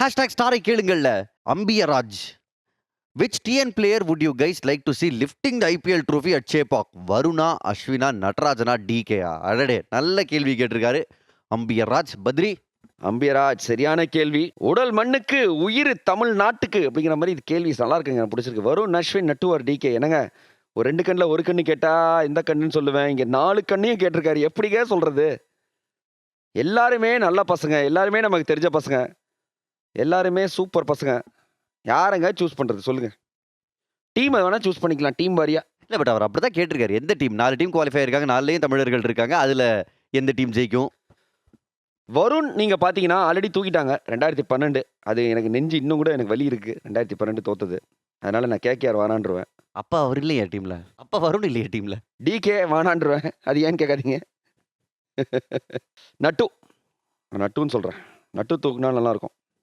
Hashtag ஸ்டாரை கேளுங்கள்ல. Ambiyaraj. Which TN player would you guys like to see lifting the IPL trophy at Chepauk Varuna அஸ்வினா நடராஜனா டிகேயா அடடே நல்ல கேள்வி கேட்டிருக்காரு. அம்பியராஜ் பத்ரி. அம்பியராஜ் சரியான கேள்வி. உடல் மண்ணுக்கு உயிர் தமிழ் நாட்டுக்கு அப்படிங்கிற மாதிரி இது கேள்வி நல்லா இருக்குங்க பிடிச்சிருக்கு. வருண் அஸ்வின் நட்டுவார் டிகே என்னங்க? ஒரு ரெண்டு கண்ணில் ஒரு கண்ணு கேட்டால் இந்த கண்ணுன்னு சொல்லுவேன். இங்கே நாலு கண்ணையும் கேட்டிருக்காரு. எப்படிங்க சொல்கிறது எல்லாருமே நல்ல பசங்க. எல்லாருமே நமக்கு தெரிஞ்ச பசங்க. எல்லாருமே சூப்பர் பசங்க. யாருங்க சூஸ் பண்றது? சொல்லுங்க. டீமை வேணா சூஸ் பண்ணிக்கலாம். டீம் வாரியா. இல்லை பட் அவர் அப்படி தான் கேட்டிருக்காரு. எந்த டீம் நாலு டீம் குவாலிஃபை இருக்காங்க நாலுலேயும் தமிழர்கள் இருக்காங்க. அதில் எந்த டீம் ஜெயிக்கும்? வருண் நீங்க பாத்தீங்கன்னா ஆல்ரெடி தூக்கிட்டாங்க. ரெண்டாயிரத்தி பன்னெண்டு. அது எனக்கு நெஞ்சு இன்னும் கூட எனக்கு வலி இருக்கு. ரெண்டாயிரத்தி பன்னெண்டு தோத்தது. அதனால நான் கேகேஆர் வானான்றுவேன். அப்பா அவர் இல்லையா டீமில் அப்பா வருண் இல்லையா டீமில் டிகே வானான்றுவேன். அது ஏன்னு கேட்காதீங்க. நட்டு. நான் நட்டுன்னு சொல்றேன். நட்டு தூக்குனா நல்லா இருக்கும்.